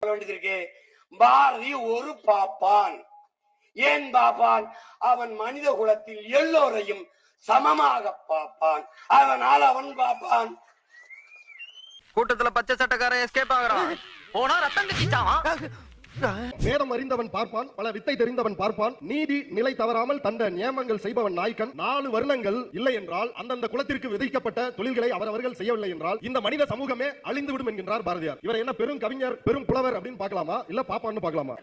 வேண்டியது இருக்கு பாரதி ஒரு பாப்பான். ஏன் பாப்பான்? அவன் மனித குலத்தில் எல்லோரையும் சமமாக பாப்பான். அதனால் அவன் பாப்பான். கூட்டத்துல பச்சை சட்டக்காரன் எஸ்கேப் ஆகிறான். போனா ரத்தம் கட்டிச்சான். வேதம் அறிந்தவன் பார்ப்பான் பல வித்தை தெரிந்தவன் பார்ப்பான். நீதி நிலை தவறாமல் தந்த நியமங்கள் செய்பவன் நாய்க்கன். நாலு வருணங்கள் இல்லை என்றால் அந்தந்த குலத்திற்கு விதிக்கப்பட்ட தொழில்களை அவரவர்கள் செய்யவில்லை என்றால் இந்த மனித சமூகமே அழிந்து விடும் என்கின்றார் பாரதியார். இவர் என்ன பெரும் கவிஞர் பெரும் புலவர் அப்படின்னு பார்க்கலாமா? இல்ல பாப்பான்னு பார்க்கலாமா?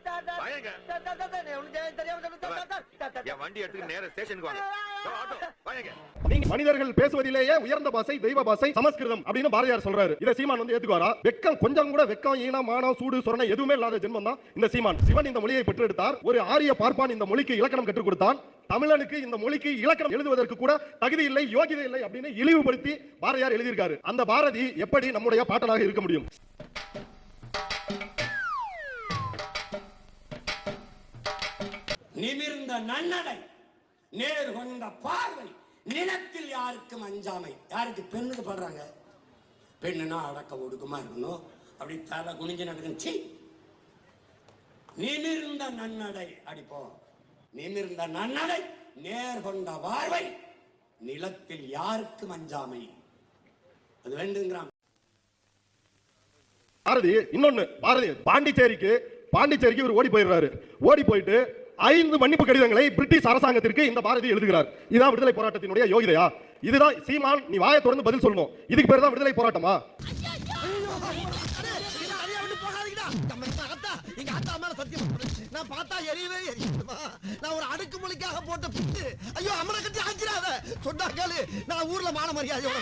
என் வண்டி எடுத்துட்டு நேரா ஸ்டேஷனுக்கு வாங்க. ஓ, ஆட்டோ வாங்க. நீங்க மனிதர்கள் பேசுவதிலேயே உயர்ந்த பாஷை தெய்வ பாஷை சமஸ்கிருதம் அப்படின்னு பாரதியார் சொல்றாரு. இதை சீமான் வந்து ஏத்துக்குவாரா? வெக்கம் கொஞ்சம் கூட வெக்கம் ஈனம் மானம் சூடு சொரணை எதுவுமே இல்லாத ஜென்மம் தான் இந்த சீமான். சிவன் இந்த மொழியை பெற்றெடுத்தார். ஒரு ஆரிய பார்ப்பான் இந்த மொழிக்கு இலக்கணம் கற்றுக் கொடுத்தான். தமிழனுக்கு இந்த மொழிக்கு இலக்கணம் எழுதுவதற்கு கூட தகுதி இல்லை யோகிதை இல்லை அப்படின்னு இழிவுபடுத்தி பாரதியார் எழுதியிருக்காரு. அந்த பாரதி எப்படி நம்முடைய பாட்டனாக இருக்க முடியும்? நிமிர்ந்த நன்னடை நேர் கொண்ட பார்வை நிலத்தில் யாருக்கும் அஞ்சாமை. யாருக்கு? பெண்ணுக்கு படுறாங்க பெண்ணுனா அடக்க ஒடுக்கமா இருக்கணும். அப்படி தலை குனிஞ்சு நடக்கணும். நிமிர்ந்த நன்னடை. அடிப்போம் நிமிர்ந்த நன்னடை நேர் கொண்ட பார்வை நிலத்தில் யாருக்கும் அஞ்சாமை. அது வேண்டுங்கிறான். பாரதி இன்னொன்னு. பாரதி பாண்டிச்சேரிக்கு பாண்டிச்சேரிக்கு இவர் ஓடி போயிடுறாரு. ஓடி போயிட்டு ஐந்து மன்னிப்பு கடிதங்களை பிரிட்டிஷ் அரசாங்கத்திற்கு இந்த பாரதி எழுதுகிறார். இதுதான் விடுதலை போராட்டத்தினுடைய யோகிதையா? இதுதான் சீமான் நீ வாயை தொடர்ந்து பதில் சொல்லணும். இதுக்கு பேர் தான் விடுதலை போராட்டமா? எங்க அத்தா மேல நான் பார்த்தா எரியவே எரியுமா நான் ஒரு அடுக்கு மொழிக்காக போட்ட பிட்டு ஐயோ அம்மனை கட்டி ஆக்கிறாத சொன்னா கேளு. நான் ஊர்ல மான மரியாதையோட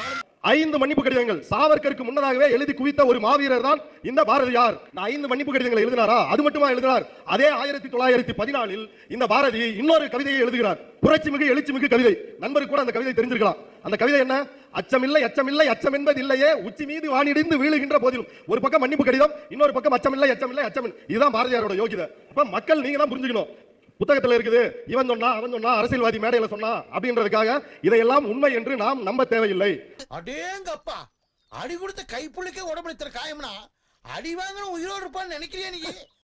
ஐந்து மன்னிப்பு கடிதங்கள். சாவர்கருக்கு முன்னதாகவே எழுதி குவித்த ஒரு மாவீரர் தான் இந்த பாரதியார். நான் ஐந்து மன்னிப்பு கடிதங்களை எழுதினாரா? அது மட்டுமா எழுதினார்? அதே ஆயிரத்தி தொள்ளாயிரத்தி பதினாலில் இந்த பாரதி இன்னொரு கவிதையை எழுதுகிறார். புரட்சி மிகு எழுச்சி மிகு கவிதை. நண்பருக்கு கூட அந்த கவிதை தெரிஞ்சிருக்கலாம். அந்த கவிதை என்ன? அச்சமில்லை அச்சமில்லை அச்சம் என்பது இல்லையே உச்சி மீது வானிடிந்து வீழுகின்ற போதிலும். ஒரு பக்கம் மன்னிப்பு கடிதம் இன்னொரு பக்கம் அச்சமில்லை அச்சமில்லை அச்சமில்லை. இதுதான் பாரதியாரோட யோகிதை. அப்ப மக்கள் நீங்க தான் புரிஞ்சுக்கணும். புத்தகத்துல இருக்குது இவன் சொன்னா அவன் சொன்னா அரசியல்வாதி மேடையில சொன்னா அப்படின்றதுக்காக இதையெல்லாம் உண்மை என்று நாம் நம்ப தேவையில்லை. அடேங்கப்பா அடி கொடுத்த கைப்புள்ளிக்கே உடம்பு காயம்னா அடி வாங்கின உயிரோடு இருப்பான்னு நினைக்கிறியா நீ?